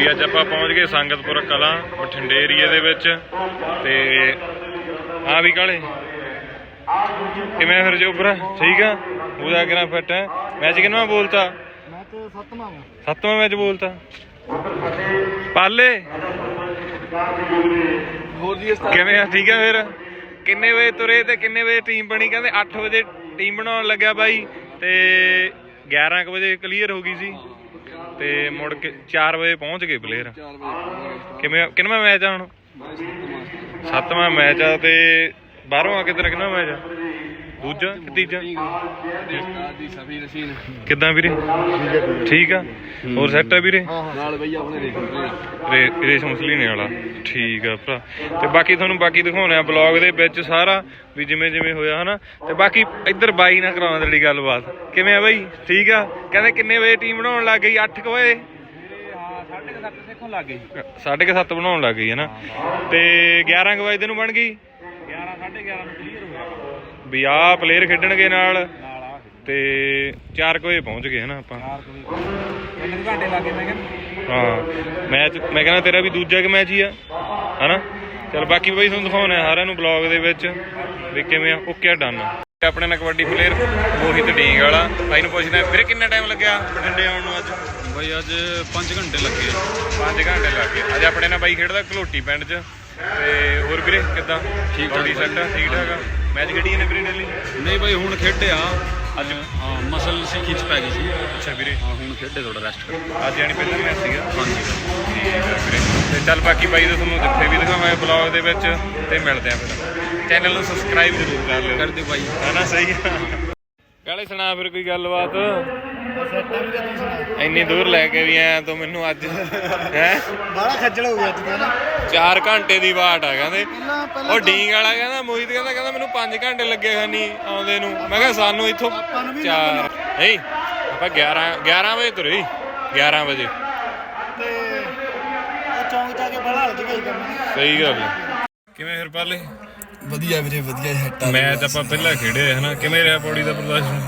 ਬਈ ਅੱਜ ਆਪਾਂ ਪਹੁੰਚ ਗਏ ਸੰਗਤਪੁਰ ਕਲਾਂ ਬਠਿੰਡੇ ਏਰੀਏ ਦੇ ਵਿੱਚ। ਤੇ ਆ ਵੀ ਕਾਲੇ। ਕਿਵੇਂ ਫਿਰ ਜੋਬਰਾ? ਠੀਕ ਆ? ਪੂਰਾ ਕਰਾਂ ਫਿੱਟ ਹੈ ਮੈਚ ਕਿੰਨਾ ਬੋਲਤਾ? ਮੈਂ ਤੇ ਸੱਤਵਾਂ ਸੱਤਵਾਂ ਮੈਚ ਬੋਲਤਾ। ਪਾਲੇ? ਜੀ ਕਿਵੇਂ ਆ? ਠੀਕ ਆ ਫਿਰ? ਕਿੰਨੇ ਵਜੇ ਤੁਰੇ ਤੇ ਕਿੰਨੇ ਵਜੇ ਟੀਮ ਬਣੀ? ਕਹਿੰਦੇ 8 ਵਜੇ ਟੀਮ ਬਣਾਉਣ ਲੱਗਿਆ ਬਾਈ। ਤੇ 11 ਕੁ ਵਜੇ ਕਲੀਅਰ ਹੋ ਗਈ ਸੀ। ਤੇ ਮੁੜ ਕੇ 4 ਵਜੇ ਪਹੁੰਚ ਗਏ ਪਲੇਅਰ 4 ਵਜੇ ਕਿਵੇਂ ਕਿੰਨਵਾਂ ਮੈਚ ਆ ਹੁਣ? ਸੱਤਵਾਂ ਮੈਚ ਆ ਤੇ ਬਾਹਰੋਂ ਆ ਕੇ ਤੇਰਾ ਕਿੰਨਾ ਮੈਚ ਆ? ਦੂਜਾ ਕਿ ਤੀਜਾ? ਦੀ ਸਭੀ ਰਸੀਨ ਕਿੱਦਾਂ ਵੀਰੇ? ਠੀਕ ਆ? ਹੋਰ ਸੈੱਟ ਆ ਵੀਰੇ? ਨਾਲ ਬਈ ਆਪਣੇ ਦੇਖ ਰੇ ਰੇਸ ਮੁਸਲੀਨੇ ਵਾਲਾ। ਠੀਕ ਆ ਭਰਾ। ਤੇ ਬਾਕੀ ਤੁਹਾਨੂੰ ਬਾਕੀ ਦਿਖਾਉਣੇ ਆ ਬਲੌਗ ਦੇ ਵਿੱਚ ਸਾਰਾ ਵੀ ਜਿਵੇਂ ਜਿਵੇਂ ਹੋਇਆ ਹਨਾ। ਤੇ ਬਾਕੀ ਇੱਧਰ ਬਾਈ ਨਾਲ ਕਰਾਉਣ ਦੀ ਗੱਲ-ਬਾਤ। ਕਿਵੇਂ ਆ ਬਾਈ? ਠੀਕ ਆ? ਕਹਿੰਦੇ ਕਿੰਨੇ ਵਜੇ ਟੀਮ ਬਣਾਉਣ ਲੱਗ ਗਈ? 8 ਵਜੇ? ਹਾਂ 7:30 ਸਿੱਖੋਂ ਲੱਗ ਗਈ। ਸਾਢੇ ਕੁ ਸੱਤ ਬਣਾਉਣ ਲੱਗ ਗਈ ਹੈ ਨਾ। ਤੇ 11 ਕੁ ਵਜੇ ਨੂੰ ਬਣ ਗਈ? 11 11:30 ਨੂੰ ਕਲੀਅਰ ਹੋ ਗਿਆ ਵੀ ਆਹ ਪਲੇਅਰ ਖੇਡਣਗੇ ਨਾਲ। ਨਾਲ ਆ ਤੇ 4 ਵਜੇ ਪਹੁੰਚ ਗਏ ਹਨਾ ਆਪਾਂ। 4 ਕੋਈ ਤਿੰਨ ਘੰਟੇ ਲੱਗੇ ਮੈਂ ਕਹਿੰਦਾ ਹਾਂ ਮੈਚ ਮੈਂ ਕਹਿੰਦਾ ਤੇਰਾ ਵੀ ਦੂਜਾ ਕਿ ਮੈਚ ਹੀ ਆ ਹਨਾ? ਚਲ ਬਾਕੀ ਬਈ ਤੁਹਾਨੂੰ ਦਿਖਾਉਣਾ ਹੈ ਸਾਰਿਆਂ ਨੂੰ ਬਲੌਗ ਦੇ ਵਿੱਚ ਵੀ ਕਿਵੇਂ ਆ ਓਕੇ ਡਨ ਆਪਣੇ ਨਾਲ ਕਬੱਡੀ ਪਲੇਅਰ ਮੋਹਿਤ ਢੀਂਗ ਵਾਲਾ। ਭਾਈ ਨੂੰ ਪੁੱਛਦਾ ਵੀਰੇ ਕਿੰਨਾ ਟਾਈਮ ਲੱਗਿਆ ਬਠਿੰਡੇ ਆਉਣ ਨੂੰ ਅੱਜ? ਬਈ ਅੱਜ 5 ਘੰਟੇ ਲੱਗੇ 5 ਘੰਟੇ ਲੱਗ ਗਏ। ਅੱਜ ਆਪਣੇ ਨਾਲ ਬਾਈ ਖੇਡਦਾ ਘਲੋਟੀ ਪਿੰਡ 'ਚ। ਤੇ ਹੋਰ ਵੀਰੇ ਕਿੱਦਾਂ? ਠੀਕ ਠਾਕ ਸੈੱਟ ਠੀਕ ਠਾਕ ਆ? ਮੈਚ ਖੇਡੀਆਂ ਨੇ ਵੀਰੇ ਡੇਲੀ? ਨਹੀਂ ਬਈ ਹੁਣ ਖੇਡਿਆ। ਅੱਜ? ਹਾਂ ਮਸਲ ਸੀ ਖਿੱਚ ਪੈ ਗਈ ਸੀ। ਅੱਛਾ ਵੀਰੇ। ਹਾਂ ਹੁਣ ਖੇਡੇ ਥੋੜਾ ਰੈਸਟ ਕਰ ਅੱਜ ਜਾਨੀ ਪਹਿਲਾ ਮੈਚ ਸੀਗਾ? ਹਾਂਜੀ। ਠੀਕ ਆ ਵੀਰੇ। ਤੇ ਚੱਲ ਬਾਕੀ ਬਾਈ ਦਾ ਤੁਹਾਨੂੰ ਜਿੱਥੇ ਵੀ ਦਿਖਾਵਾਂਗੇ ਬਲੌਗ ਦੇ ਵਿੱਚ ਤੇ ਮਿਲਦੇ ਆ ਫਿਰ। ਚੈਨਲ ਨੂੰ ਸਬਸਕ੍ਰਾਈਬ ਜ਼ਰੂਰ ਕਰ ਲਿਓ। ਕਰ ਦਿਓ ਬਾਈ। ਹਨਾ ਸਹੀ? ਆ ਕਾਲੇ ਸੁਣਾ ਫਿਰ ਕੋਈ ਗੱਲਬਾਤ। ਇੰਨੀ ਦੂਰ ਲੈ ਕੇ ਵੀ ਆਇਆ ਤੂੰ ਮੈਨੂੰ ਅੱਜ ਹੈ? ਬੜਾ ਖੱਜਲ ਹੋ ਗਿਆ ਅੱਜ ਤਾਂ ਨਾ। 4 ਘੰਟੇ ਦੀ ਵਾਟ ਆ ਕਹਿੰਦੇ। ਪਹਿਲਾਂ ਪਹਿਲਾਂ ਉਹ ਡੀਂਗ ਵਾਲਾ ਕਹਿੰਦਾ ਮੋਹਿਤ ਕਹਿੰਦਾ ਕਹਿੰਦਾ ਮੈਨੂੰ 5 ਘੰਟੇ ਲੱਗੇ ਖਨੀ ਆਉਂਦੇ ਨੂੰ। ਮੈਂ ਕਿਹਾ ਸਾਨੂੰ ਇੱਥੋਂ ਆਪਾਂ ਨੂੰ ਵੀ 4 ਨਹੀਂ ਆਪਾਂ 11 11 ਵਜੇ ਤੁਰੇ 11 ਵਜੇ। ਤੇ ਉਹ ਚੌਂਕ ਜਾ ਕੇ ਬੜਾ ਹਲ ਜਗਾਈ ਕਰਨਾ ਸਹੀ ਗੱਲ ਹੈ ਕਿਵੇਂ ਫਿਰ ਪਾਲੇ? ਵਧੀਆ ਵੀਰੇ ਵਧੀਆ ਆ ਮੈਚ ਆਪਾਂ ਪਹਿਲਾਂ ਖੇਡਿਆ ਹੈ ਨਾ ਕਿਵੇਂ ਰਿਹਾ ਪੌੜੀ ਦਾ ਪ੍ਰਦਰਸ਼ਨ?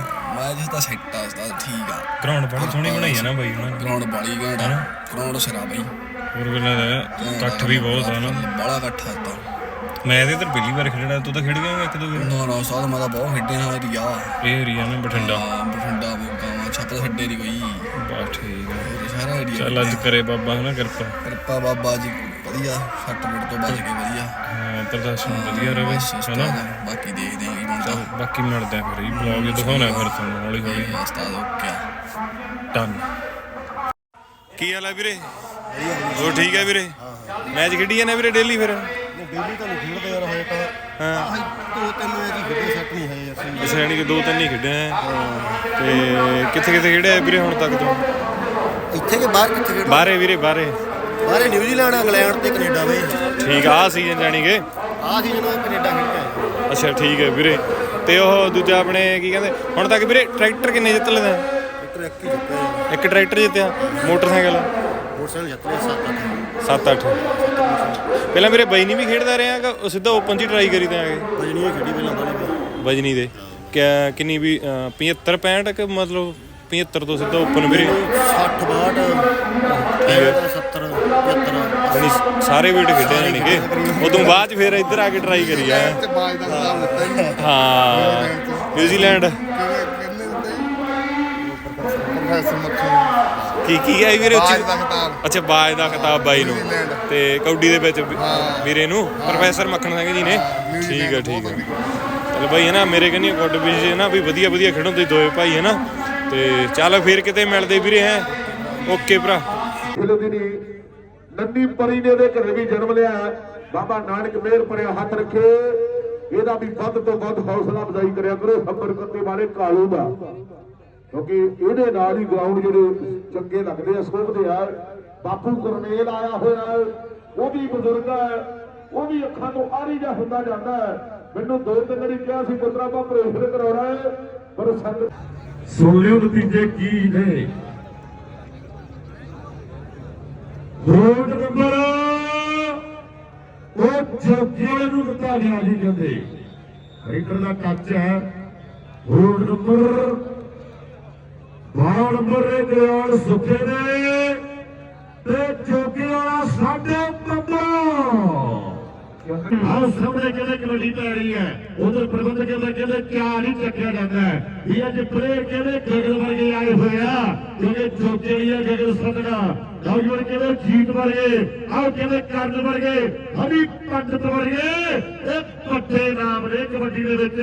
ਮੈਚ ਤਾਂ ਸੈੱਟ ਆ ਉਸਤਾਦ ਠੀਕ ਆ। ਗਰਾਊਂਡ ਬੜੀ ਸੋਹਣੀ ਬਣਾਈ ਹੈ ਨਾ ਬਾਈ ਨੇ। ਗਰਾਊਂਡ ਬਾਲੀ ਘੰਟਾ ਗਰਾਊਂਡ ਸਿਰਾ ਬਈ ਹੋਰ ਗੱਲਾਂ ਦਾ ਇਕੱਠ ਵੀ ਬਹੁਤ ਆ ਨਾ। ਬੜਾ ਇਕੱਠਾ ਤਾਂ ਮੈਂ ਤੇ ਇੱਧਰ ਪਹਿਲੀ ਵਾਰ ਖੇਡਣਾ ਤੂੰ ਤਾਂ ਖੇਡ ਗਿਆ ਇੱਕ ਦੋ ਵਾਰ? ਨਾ ਨਾ ਉਸਤਾਦ ਮੈਂ ਤਾਂ ਬਹੁਤ ਖੇਡਿਆ ਏਰੀਆ। ਇਹ ਏਰੀਆ ਨਾ ਬਠਿੰਡਾ। ਹਾਂ ਬਠਿੰਡਾ ਛੱਡੇ ਨਹੀਂ ਕੋਈ ਬਸ ਠੀਕ ਆ। ਸਾਰਾ ਏਰੀਆ ਚੱਲ ਅੱਜ ਕਰੇ ਬਾਬਾ ਹਨਾ ਕਿਰਪਾ। ਕਿਰਪਾ ਬਾਬਾ ਜੀ ਵਧੀਆ। ਸੱਟ ਮਿੰਟ ਤੋਂ ਬਚ ਕੇ ਵਧੀਆ। ਹਾਂ ਪ੍ਰਦਰਸ਼ਨ ਵਧੀਆ ਰਵੇ ਬਸ ਹਨਾ। ਬਾਕੀ ਦੇਖਦੇ ਹਾਂ ਕੀ ਬਣਦਾ ਬਾਕੀ ਮਿਲਦੇ ਆ ਫਿਰ ਇਹ ਬਲੌਗ ਦਿਖਾਉਣਾ ਫਿਰ ਤੁਹਾਨੂੰ ਹੌਲੀ ਹੌਲੀ। ਉਸਤਾਦ ਓਕੇ ਆ ਡਨ ਕੀ ਹਾਲ ਹੈ ਵੀਰੇ? ਹੋਰ ਠੀਕ ਹੈ ਵੀਰੇ ਮੈਚ ਖੇਡੀ ਜਾਂਦੇ ਵੀਰੇ ਡੇਲੀ ਫਿਰ? ਡੇਲੀ ਤਾਂ ਨਹੀਂ ਖੇਡਦੇ ਯਾਰ ਹੋਏ ਤਾਂ ਹਾਂ। ਦੋ ਤਿੰਨ ਮੈਚ ਹੀ ਖੇਡੇ ਸੈੱਟ ਨਹੀਂ ਹੈ ਅਸੀਂ ਅਸੀਂ ਯਾਨੀ ਕਿ ਦੋ ਤਿੰਨ ਹੀ ਖੇਡੇ ਆ ਤੇ ਕਿੱਥੇ ਕਿੱਥੇ ਖੇਡਿਆ ਵੀਰੇ ਹੁਣ ਤੱਕ ਤੂੰ? ਇੱਥੇ ਕੇ ਬਾਹਰ ਕਿੱਥੇ ਖੇਡ? ਬਾਹਰੇ ਵੀਰੇ ਬਾਹਰੇ ਬਾਹਰੇ ਨਿਊਜ਼ੀਲੈਂਡ ਇੰਗਲੈਂਡ ਤੇ ਕੈਨੇਡਾ ਵੇ ਠੀਕ ਆ ਸੀਜ਼ਨ ਜਾਣੀ ਕਿ? ਆਹ ਸੀ ਜਦੋਂ ਕੈਨੇਡਾ ਖੇਡਿਆ ਅੱਛਾ ਠੀਕ ਹੈ ਵੀਰੇ। ਤੇ ਉਹ ਦੂਜਾ ਆਪਣੇ ਕੀ ਕਹਿੰਦੇ ਹੁਣ ਤੱਕ ਵੀਰੇ ਟਰੈਕਟਰ ਕਿੰਨੇ ਜਿੱਤ ਲੈਦਾ ਟਰੈਕ ਹੀ ਜਿੱਤੇ ਯਾਰ ਇੱਕ ਟਰੈਕਟਰ ਜਿੱਤਿਆ ਮੋਟਰਸਾਈਕਲ। ਮੋਟਰਸਾਈਕਲ ਜਿੱਤੇ 7 8 7 8 ਪਹਿਲਾਂ ਵੀਰੇ ਬਜਨੀ ਵੀ ਖੇਡਦਾ ਰਿਹਾ ਕਿ ਉਹ ਸਿੱਧਾ ਓਪਨ ਚ ਟਰਾਈ ਕਰੀ ਤਾਂ ਆ ਗਏ ਬਜਣੀ ਖੇਡੀ ਪਹਿਲਾਂ ਬਾਲੀ ਬਜਨੀ ਦੇ। ਕਿਆ ਕਿੰਨੀ ਵੀ ਅਹ, 75 65 ਕਿ ਮਤਲਬ 75 ਤੋਂ ਸਿੱਧਾ ਓਪਨ ਵੀਰੇ। 60 62 70 75 ਯਾਨੀ ਸਾਰੇ ਵੀਟ ਖੇਡੇ ਜਾਣੀ ਕਿ ਉਦੋਂ ਬਾਅਦ ਚ ਫਿਰ ਇੱਧਰ ਆ ਕੇ ਟਰਾਈ ਕਰੀ ਆ। ਤੇ ਬਾਜ ਦਾ ਹਿਸਾਬ ਦਿੱਤਾ ਜੀ। ਹਾਂ ਨਿਊਜ਼ੀਲੈਂਡ। ਕਿਵੇਂ ਕਹਿੰਦੇ ਹੁੰਦੇ ਜੀ? ਪ੍ਰੋਫੈਸਰ ਮੱਖੀ। ਕੀ ਕੀ ਹੈ ਵੀਰੇ ਬਾਜ ਦਾ ਖਿਤਾਬ। ਅੱਛਾ ਬਾਜ ਦਾ ਖਿਤਾਬ ਬਾਈ ਨੂੰ। ਨਿਊਜ਼ੀਲੈਂਡ। ਤੇ ਕੌਡੀ ਦੇ ਵਿੱਚ ਵੀ- ਹਾਂ। ਵੀਰੇ ਨੂੰ? ਪ੍ਰੋਫੈਸਰ ਮੱਖਣ ਸਿੰਘ ਜੀ ਨੇ? ਠੀਕ ਨਿਊਜ਼ੀਲੈਂਡ ਹੈ ਠੀਕ ਬਹੁਤ ਹੈ ਚਲ ਬਾਈ ਹੈ ਨਾ ਮੇਰੇ ਕਹਿੰਦੀ ਗੁੱਡ ਵਿਸ਼ ਹੈ ਨਾ ਵੀ ਵਧੀਆ ਵਧੀਆ ਖੇਡੋ ਤੁਸੀਂ ਦੋਵੇਂ ਭਾਈ ਹੈ ਨਾ। ਤੇ ਚੱਲ ਫਿਰ ਕਿਤੇ ਮਿਲਦੇ ਵੀਰੇ ਹੈ। ਓਕੇ ਭਰਾ। ਫਿਲਮ ਦੀ ਨੰਨੀ ਪਰੀ ਨੇ ਦੇ ਘਰੇ ਵੀ ਜਨਮ ਲਿਆ। ਬਾਬਾ ਨਾਨਕ ਮਿਹਰ ਭਰਿਆ ਹੱਥ ਰੱਖੇ। ਇਹਦਾ ਵੀ ਵੱਧ ਤੋਂ ਵੱਧ ਹੌਸਲਾ ਅਫਜ਼ਾਈ ਕਰਿਆ ਕਰੋ। ਸਫਰ ਕਰਨੇ ਵਾਲੇ ਕਾਲੂ ਦਾ। ਕਿਉਂਕਿ ਇਹਦੇ ਨਾਲ ਹੀ ਗਰਾਊਂਡ ਜਿਹੜੇ ਚੰਗੇ ਲੱਗਦੇ ਆ ਸੋਭਦੇ ਆ। ਬਾਪੂ ਕਰਨੇਲ ਆਇਆ ਹੋਇਆ ਹੈ, ਉਹ ਵੀ ਬਜ਼ੁਰਗ ਹੈ ਉਹ ਵੀ ਅੱਖਾਂ ਤੋਂ ਆਰੀ ਜਾ ਹੁੰਦਾ ਜਾਂਦਾ ਮੈਨੂੰ ਦੋ ਤਿੰਨ ਵਾਰੀ ਕਿਹਾ ਸੀ ਪੁੱਤਰਾ ਆਪਾਂ ਪ੍ਰੇਸ਼ਰ ਕਰਾਉਣਾ ਹੈ ਪਰ ਸੰਗ ਸੁਣ ਲਿਓ ਨਤੀਜੇ ਕੀ ਨੇ। ਰੋਡ ਨੰਬਰ ਉਹ ਜੋਗੀਆਂ ਨੂੰ ਦਿੱਤਾ ਗਿਆ ਜੀ ਕਹਿੰਦੇ। ਰੀਡਰ ਦਾ ਟੱਚ ਹੈ। ਰੋਡ ਨੰਬਰ 12 ਨੰਬਰ ਦੇ ਗਰਾਊਂਡ ਸੁੱਕੇ ਨੇ ਤੇ ਜੋਗੀ ਵਾਲਾ ਸਾਡੇ ਪੰਦਰਾਂ ਆਹ ਸਾਹਮਣੇ ਕਹਿੰਦੇ ਕਬੱਡੀ ਪੈ ਰਹੀ ਹੈ, ਉਧਰ ਪ੍ਰਬੰਧਕ ਕਹਿੰਦੇ ਕਹਿੰਦੇ ਕਿਆ ਨਹੀਂ ਚੱਕਿਆ ਜਾਂਦਾ ਹੈ। ਇਹ ਅੱਜ ਪਲੇਅਰ ਕਹਿੰਦੇ ਗਗਨ ਵਰਗੇ ਆਏ ਹੋਏ ਆ ਕਿਉਂਕਿ ਜੋਗੇ ਲਈ ਹੈ ਗਗਨ ਸਦਨਾ ਨੌਜਵਾਨ ਕਹਿੰਦੇ ਜੀਤ ਵਰਗੇ ਆਹ ਕਹਿੰਦੇ ਕਰਨ ਵਰਗੇ ਹਰੀ ਪੰਡਤ ਵਰਗੇ ਇਹ ਵੱਡੇ ਨਾਮ ਨੇ ਕਬੱਡੀ ਦੇ ਵਿੱਚ।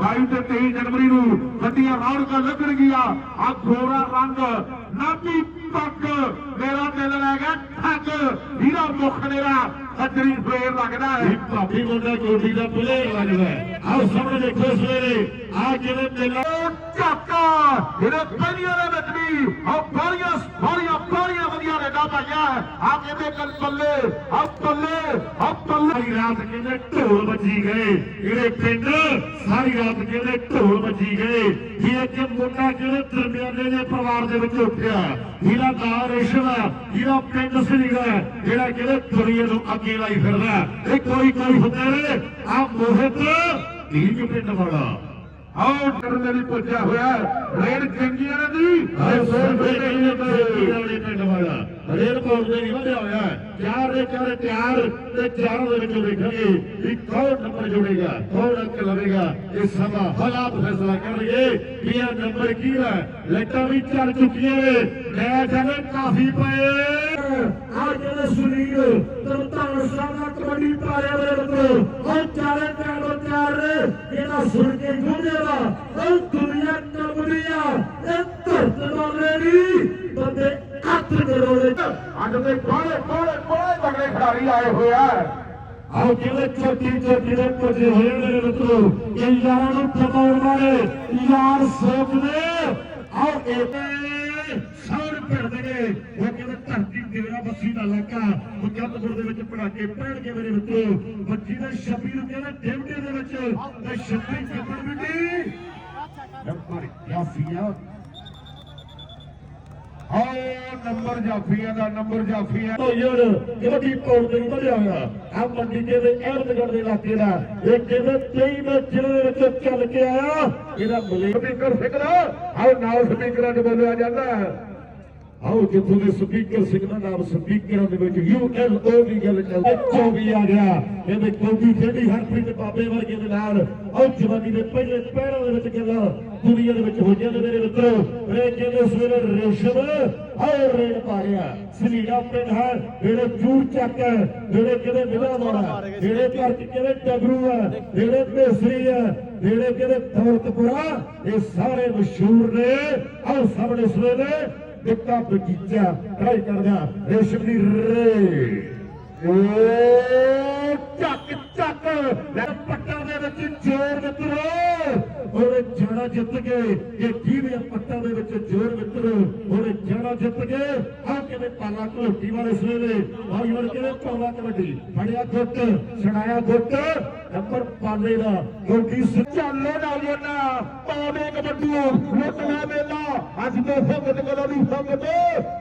22 ਤੇ 23 ਜਨਵਰੀ ਨੂੰ ਵੱਡੀਆਂ ਰੌਣਕਾਂ ਲੱਗਣਗੀਆਂ। ਆ ਗੋਰਾ ਰੰਗ ਨਾਭੀ ਪੱਗ ਮੇਰਾ ਦਿਲ ਲੈ ਗਿਆ ਠੱਗ। ਹੀਰਾ ਮੁਖ ਮੇਰਾ ਖੱਜਰੀ ਫੇਰ ਲੱਗਦਾ ਹੈ। ਭਾਬੀ ਮੁੰਡਾ ਕੋਟੀ ਦਾ ਪਲੇਅਰ ਲੱਗਦਾ ਆਹ ਸਾਹਮਣੇ ਦੇਖੋ ਸਵੇਰੇ ਆ ਕਿਵੇਂ ਮੇਲਾ ਝਾਕਾ ਇਹਦੇ ਪਹਿਲੀਆਂ ਦੇ ਵਿੱਚ ਵੀ ਬਾਲੀਆਂ ਆ ਕੱਲ ਆ ਆ ਸਾਰੀ ਰਾਤ ਕਹਿੰਦੇ ਢੋਲ ਵੱਜੀ ਗਏ। ਜਿਹੜੇ ਪਿੰਡ ਸਾਰੀ ਰਾਤ ਕਹਿੰਦੇ ਢੋਲ ਵੱਜੀ ਗਏ। ਇਹ ਇੱਕ ਮੁੰਡਾ ਜਿਹੜੇ ਦਰਮਿਆਨੇ ਦੇ ਪਰਿਵਾਰ ਦੇ ਵਿੱਚ ਉੱਠਿਆ। ਜਿਹਦਾ ਨਾਂ ਰੇਸ਼ਮ ਆ ਜਿਹਦਾ ਪਿੰਡ ਸੀਗਾ ਜਿਹੜਾ ਕਹਿੰਦੇ ਦੁਨੀਆ ਨੂੰ ਅੱਗੇ ਲਾਈ ਫਿਰਦਾ ਇਹ ਕੋਈ ਕੋਈ ਹੁੰਦੇ ਨੇ। ਆ ਮੋਹਿਤ ਪਿੰਡ ਵਾਲਾ। ਆਓ ਕਰਨ ਦੇ ਲਈ ਪੁੱਜਿਆ ਹੋਇਆ ਰੇਡ ਚੰਗੀਆਂ ਨੇ ਜੀ। ਸੋਲ ਵਾਲਾ ਉਸੇ ਨਹੀਂ ਵਧਿਆ ਹੋਇਆ ਹੈ ਚਾਰ ਦੇ ਚਾਰੇ ਤਿਆਰ ਤੇ ਚਾਰਾਂ ਦੇ ਵਿੱਚੋਂ ਵੇਖਾਂਗੇ ਵੀ ਕੌਣ ਨੰਬਰ ਜੁੜੇਗਾ ਕੌਣ ਅੰਕ ਲਵੇਗਾ ਇਸ ਸਮਾਂ ਹਾਲਾਤ ਫੈਸਲਾ ਕਰਨਗੇ ਵੀ ਇਹ ਨੰਬਰ ਕੀ ਹੈ ਲੈਟਾਂ ਵੀ ਚੱਲ ਚੁੱਕੀਆਂ ਨੇ ਮੈਚ ਹਲੇ ਕਾਫੀ ਪਏ ਆ ਜਿਹੜੇ ਸੁਨੀਲ ਤਰਤਾਨ ਸਾਹਿਬ ਦਾ ਕਬੱਡੀ ਪਾਰਿਆ ਮੇਰੇ ਬੱਤੋ ਉਹ ਚਾਰੇ ਚਾਰੋਂ ਚਾਰ ਜਿਹੜਾ ਸੁਣ ਕੇ ਗੁੰਜੇਗਾ ਉਹ ਦੁਨੀਆ ਕੰਬਦੀ ਆ ਇਹ ਧਰਤ ਬੰਦੇ 80 ਕਿਲੋ ਦੇ ਅੱਡ ਤੇ ਕੋਲੇ ਕੋਲੇ ਕੋਲੇ ਤਗੜੇ ਖਿਡਾਰੀ ਆਏ ਹੋਏ ਆ। ਆਓ ਕਿਵੇਂ ਚੋਟੀ ਚੋਟੀ ਦੇ ਪੁੱਜੇ ਹੋਏ ਮੇਰੇ ਮਿੱਤਰੋ ਇਹ ਯਾਰਾਂ ਨੂੰ ਪਕਾਉਣ ਵਾਲੇ ਯਾਰ ਸੋਚਦੇ ਆਓ ਇਹ ਸੌਰ ਪਿੰਡ ਉਹ ਕਿਵੇਂ ਧਰਤੀ ਦੇਵਰਾ ਬੱਸੀ ਦਾ ਇਲਾਕਾ ਮੁਕੰਦਪੁਰ ਦੇ ਵਿੱਚ ਪੜਾਕੇ ਕੇ ਮੇਰੇ ਮਿੱਤਰੋ। ਬੱਚੀ ਦੇ 26 ਨੂੰ ਕਹਿੰਦੇ ਡਿਵਟੀ ਦੇ ਵਿੱਚ ਤੇ 26 ਕਿੱਪੜ ਮਿੱਟੀ ਲੰਪਾਰੀ ਯਾ ਫੀਆ ਆਓ ਨੰਬਰ ਜਾਫੀਆ ਦਾ ਨੰਬਰ ਜਾਫੀਆ। ਤੋਂ ਯਾਰ ਕਬੱਡੀ ਪੌੜ ਦੇ ਵਧਿਆ ਹੋਇਆ। ਆ ਮੰਡੀ ਦੇ ਅਹਿਮਦਗੜ ਦੇ ਇਲਾਕੇ ਦਾ। ਇਹ ਕਹਿੰਦੇ 23 ਮੈਚ ਦੇ ਵਿੱਚ ਚੱਲ ਕੇ ਆਇਆ? ਇਹਦਾ ਬਲੇ ਸਪੀਕਰ ਸਿੱਖਦਾ ਆਓ ਨਾਲ ਸਪੀਕਰਾਂ 'ਚ ਬੋਲਿਆ ਜਾਂਦਾ ਆਓ ਜਿੱਥੋਂ ਦੇ ਸਪੀਕਰ ਸਿੰਘ ਨਾਮ ਸਪੀਕਰਾਂ ਦੇ ਵਿੱਚ ਯੂਐਲਓ ਦੀ ਗੱਲ ਚੱਲਦੀ 24 ਆ ਗਿਆ। ਇਹਦੇ ਕੋਬੀ ਖੇਡੀ ਹਰਪ੍ਰੀਤ ਬਾਬੇ ਵਰਗੇ ਦੇ ਨਾਲ। ਆਓ ਜਵਾਨੀ ਦੇ ਪਹਿਲੇ ਪੈਰਾਂ ਦੇ ਵਿੱਚ ਗੱਲਾਂ ਦੁਨੀਆ ਦੇ ਵਿੱਚ ਹੋਈਆਂ ਨੇ ਮੇਰੇ ਮਿੱਤਰੋ। ਰੇ ਕਹਿੰਦੇ ਸਵੇਰੇ ਰੇਸ਼ਮ, ਆਓ ਰੇਡ ਪਾ ਸਲੀੜਾ ਪਿੰਡ ਹੈ, ਜਿਹੜੇ ਜੂਰ ਚੱਕ ਜਿਹੜੇ ਕਿਤੇ ਮਿਲਾ ਵਾਲਾ ਜਿਹੜੇ ਘਰ ਚ ਕਿਤੇ ਡਬਰੂ ਹੈ, ਜਿਹੜੇ ਭੇਸਰੀ ਹੈ, ਜਿਹੜੇ ਕਿਤੇ ਦੌਲਤਪੁਰਾ, ਇਹ ਸਾਰੇ ਮਸ਼ਹੂਰ ਨੇ। ਆਓ ਸਾਹਮਣੇ ਸਵੇਰੇ ਦਿੱਤਾ ਬਗੀਚਾ ਟਰਾਈ ਕਰਦਾ ਰੇਸ਼ਮ ਦੀ ਰੇ। ਓ ਚੱਕ ਚੱਕ। ਲੈ ਪੱਟਾਂ ਦੇ ਵਿੱਚ ਜੋਰ ਮਿੱਤਰੋ ਉਹਨੇ ਜਾਣਾ ਜਿੱਤ ਗਏ ਇਹ ਜੀਵੇ ਪੱਟਾਂ ਦੇ ਵਿੱਚ ਜੋਰ ਮਿੱਤਰੋ ਉਹਨੇ ਜਾਣਾ ਜਿੱਤ ਗਏ ਆ ਕਿਵੇਂ ਪਾਲਾ ਘੋਟੀ ਵਾਲੇ ਸਵੇਰੇ ਆਈ ਵਾਲੇ ਕਿਵੇਂ ਪਾਲਾ ਕਬੱਡੀ ਫੜਿਆ ਗੁੱਟ ਛੜਾਇਆ ਗੁੱਟ ਨੰਬਰ ਪਾਲੇ ਦਾ ਗੋਡੀ ਚੱਲੋ ਨੌਜਵਾਨਾ ਪਾਵੇ ਕਬੱਡੀ ਲੁੱਟਣਾ ਮੇਲਾ ਅੱਜ ਤੋਂ ਸੰਗਤ ਕੋਲੋਂ ਦੀ ਸੰਗਤ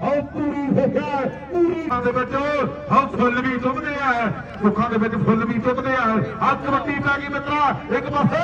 ਆਓ ਪੂਰੀ ਹੋਇਆ ਪੂਰੀ ਦੇ ਵਿੱਚ ਆਓ ਫੁੱਲ ਵੀ ਚੁੱਭਦੇ ਆ ਸੁੱਖਾਂ ਦੇ ਵਿੱਚ ਫੁੱਲ ਵੀ ਚੁੱਭਦੇ ਆ ਆ ਕਬੱਡੀ ਪੈ ਗਈ ਮਿੱਤਰਾ ਇੱਕ ਪਾਸੇ